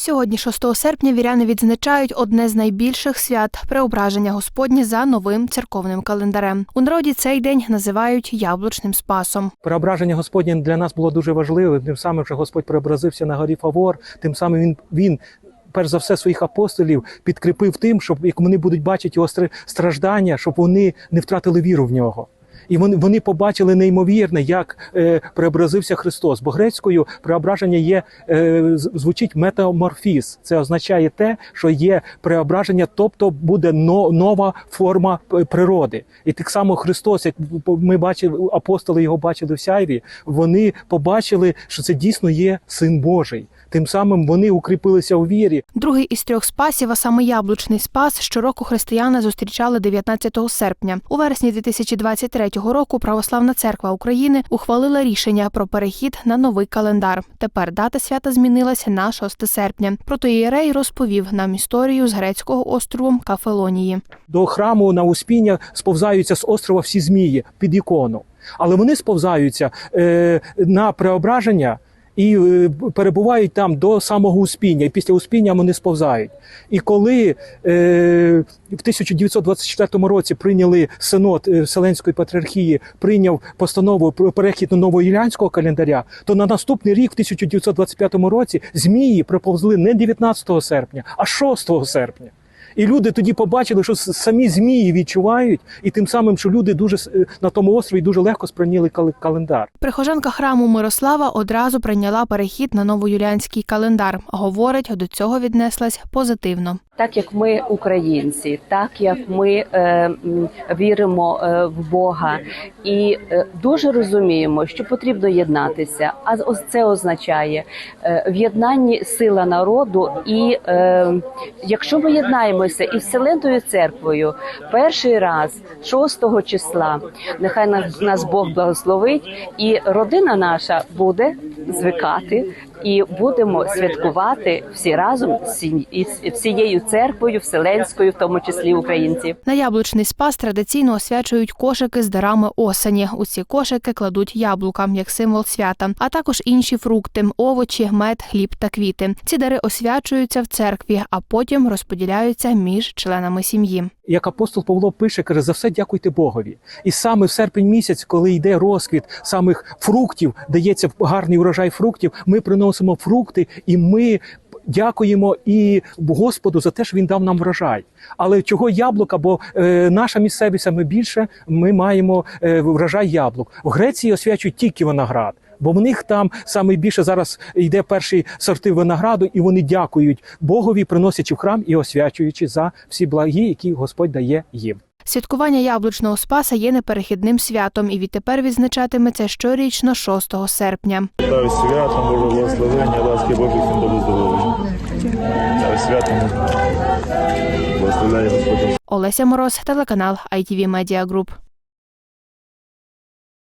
Сьогодні, 6 серпня, віряни відзначають одне з найбільших свят преображення Господнє за новим церковним календарем. У народі цей день називають яблучним спасом. Преображення Господнє для нас було дуже важливим. Тим самим, що Господь преобразився на горі Фавор, тим самим він. він Перш за все своїх апостолів підкріпив тим, щоб як вони будуть бачити його страждання, щоб вони не втратили віру в нього. І вони, вони побачили неймовірне, як е, преобразився Христос. Бо грецькою преображення є е, звучить метаморфіз. Це означає те, що є преображення, тобто буде но, нова форма е, природи. І так само Христос, як ми бачили, апостоли його бачили в сяйві, вони побачили, що це дійсно є син Божий. Тим самим вони укріпилися у вірі. Другий із трьох спасів, а саме яблучний спас, щороку християни зустрічали 19 серпня. У вересні 2023 року Православна церква України ухвалила рішення про перехід на новий календар. Тепер дата свята змінилася на 6 серпня. Протоієрей розповів нам історію з грецького острову Кафелонії. До храму на Успіння сповзаються з острова всі змії під ікону. Але вони сповзаються е, на преображення і е, перебувають там до самого Успіння. І після Успіння вони сповзають. І коли е, в 1924 році прийняли синод е, Вселенської патріархії, прийняв постанову про перехід на новоюліанського календаря, то на наступний рік, в 1925 році, змії приповзли не 19 серпня, а 6 серпня. І люди тоді побачили, що самі змії відчувають, і тим самим, що люди дуже с- е, на тому острові дуже легко сприйняли кал- календар. Прихожанка храму Мирослава одразу прийняла перехід на новоюліанський календар. Говорить, до цього віднеслась позитивно. Так як ми українці, так як ми е, віримо е, в Бога і е, дуже розуміємо, що потрібно єднатися. А ось це означає в єднанні сила народу. І е, якщо ми єднаємося із Вселенною церквою перший раз, 6 числа, нехай нас Бог благословить, і родина наша буде звикати. І будемо святкувати всі разом із всією церквою, вселенською, в тому числі українці. На яблучний спас традиційно освячують кошики з дарами осені. У ці кошики кладуть яблука як символ свята, а також інші фрукти, овочі, мед, хліб та квіти. Ці дари освячуються в церкві, а потім розподіляються між членами сім'ї. Як апостол Павло пише, каже, за все дякуйте Богові. І саме в серпень місяць, коли йде розквіт самих фруктів, дається гарний урожай фруктів, ми приносимо фрукти і ми. Дякуємо і Господу за те, що він дав нам врожай. Але чого яблука? Бо е, наша місцевість саме більше ми маємо е, врожай яблук. В Греції освячують тільки виноград, бо в них там саме більше зараз йде перші сорти винограду, і вони дякують Богові, приносячи в храм і освячуючи за всі благі, які Господь дає їм. Святкування яблучного спаса є неперехідним святом і відтепер відзначатиметься щорічно 6 серпня. Вітаю святом, Боже благословення, ласки Божі всім до здоров'я. Святом. Благословляю Господь. Олеся Мороз, телеканал ITV Media Group.